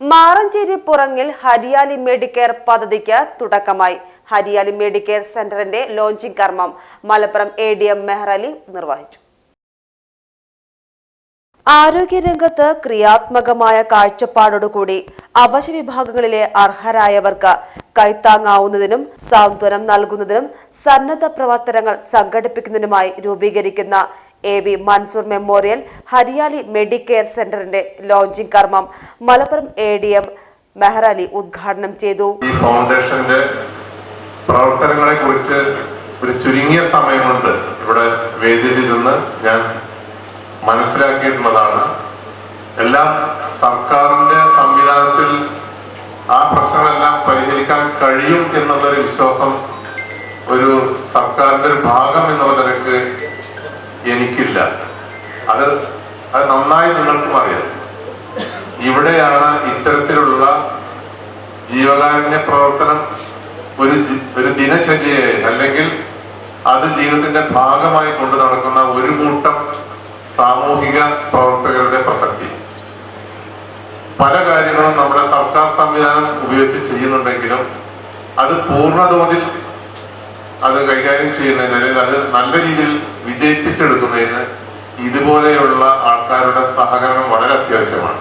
Maranchery പുറങ്ങിൽ Hariyali Medicare പദ്ധതിക്ക് തുടക്കമായി. Hariyali Medicare സെന്ററിന്റെ ലോഞ്ചിംഗ് കർമ്മം Malappuram A D M Mehrali നിർവഹിച്ചു. ആരോഗ്യരംഗത്ത് ക്രിയാത്മകമായ കാഴ്ചപ്പാടോടുകൂടി അവശ്യ വിഭാഗങ്ങളിലെ അർഹരായവർക്ക് കൈത്താങ്ങാവുന്നതിനും സാന്ത്വനം നൽകുന്നതിനും സന്നദ്ധ പ്രവർത്തനങ്ങൾ സംഘടിപ്പിക്കുന്നതിനുമായി രൂപീകരിക്കുന്ന A V Mansoor memorial Hariyali Medicare സെന്ററിന്റെ ലോഞ്ചിംഗ് കർമ്മം Malappuram A D M Mehrali ഉദ്ഘാടനം ചെയ്തു. ഈ ഫൗണ്ടേഷന്റെ പ്രവർത്തനങ്ങളെ കുറിച്ച് ഒരു ചുരുങ്ങിയ സമയം കൊണ്ട് ഇവിടെ വേദിയിൽ നിന്ന് ഞാൻ മനസ്സിലാക്കിയിട്ടുള്ളതാണ്. എല്ലാം സർക്കാരിന്റെ സംവിധാനത്തിൽ ആ പ്രശ്നങ്ങളെല്ലാം പരിഹരിക്കാൻ കഴിയും എന്നുള്ളൊരു വിശ്വാസം ഒരു സർക്കാരിന്റെ ഒരു ഭാഗം എന്നുള്ള നിലയ്ക്ക് എനിക്കില്ല അത് അത് നന്നായി നിങ്ങൾക്കും അറിയാം. ഇവിടെയാണ് ഇത്തരത്തിലുള്ള ജീവകാരുണ്യ പ്രവർത്തനം ഒരു ഒരു ദിനചര്യയെ അല്ലെങ്കിൽ അത് ജീവിതത്തിന്റെ ഭാഗമായി കൊണ്ടു നടക്കുന്ന ഒരു കൂട്ടം സാമൂഹിക പ്രവർത്തകരുടെ പ്രസക്തി. പല കാര്യങ്ങളും നമ്മുടെ സർക്കാർ സംവിധാനം ഉപയോഗിച്ച് ചെയ്യുന്നുണ്ടെങ്കിലും അത് പൂർണതോതിൽ അത് കൈകാര്യം ചെയ്യുന്നതിന് അല്ലെങ്കിൽ അത് നല്ല രീതിയിൽ വിജയിപ്പിച്ചെടുക്കുന്നതിന് ഇതുപോലെയുള്ള ആൾക്കാരുടെ സഹകരണം വളരെ അത്യാവശ്യമാണ്.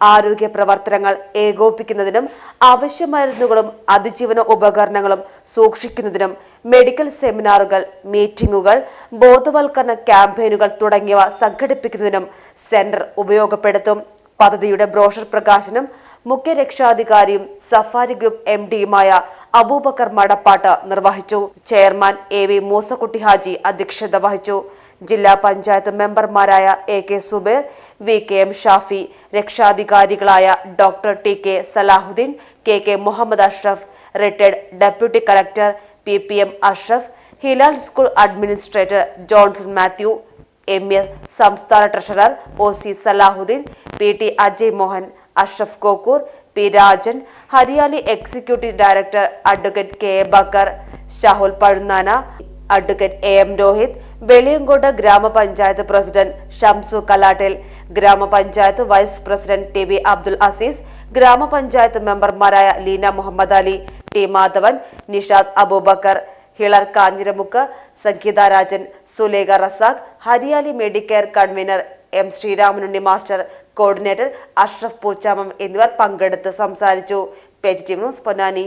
ആരോഗ്യ പ്രവർത്തനങ്ങൾ ഏകോപിക്കുന്നതിനും ആവശ്യമരുന്നുകളും അതിജീവന ഉപകരണങ്ങളും സൂക്ഷിക്കുന്നതിനും മെഡിക്കൽ സെമിനാറുകൾ മീറ്റിംഗുകൾ ബോധവൽക്കരണ ക്യാമ്പയിനുകൾ തുടങ്ങിയവ സംഘടിപ്പിക്കുന്നതിനും സെന്റർ ഉപയോഗപ്പെടുത്തും. പദ്ധതിയുടെ ബ്രോഷർ പ്രകാശനം മുഖ്യ രക്ഷാധികാരിയും സഫാരി ഗ്രൂപ്പ് എം ഡിയുമായ അബൂബക്കർ മടപ്പാട്ട് നിർവഹിച്ചു. Chairman A V Moosakutty Haji അധ്യക്ഷത വഹിച്ചു. ജില്ലാ പഞ്ചായത്ത് മെമ്പർമാരായ A K Zubair V K M Shafi രക്ഷാധികാരികളായ doctor T K Salahuddin K K Muhammad Ashraf retired deputy collector P P M Ashraf Hilal school administrator Johnson Mathew M A സംസ്ഥാന treasurer O C Salahuddin P T Ajay Mohan Ashraf Kokkur P Rajan Hariyali executive director advocate K Bakkar Shahul Pazhunnana advocate A M Rohit Veliyankode grama panchayat president Shamsu Kalattil grama panchayat vice president T V Abdul Azeez grama panchayat മെമ്പർമാരായ Leena Muhammad Ali T Madhavan Nishad Abubakar Hilar Kanjiramukku Sangeetha Rajan Sulekha Razak Hariyali Medicare convener M Sreeramanunni master coordinator Ashraf Poochamam എന്നിവർ പങ്കെടുത്ത് സംസാരിച്ചു. Page team news Ponnani.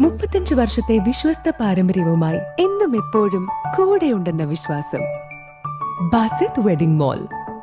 മുപ്പത്തഞ്ച് വർഷത്തെ വിശ്വസ്ത പാരമ്പര്യവുമായി എന്നും എപ്പോഴും കൂടെയുണ്ടെന്ന വിശ്വാസം. Basith wedding mall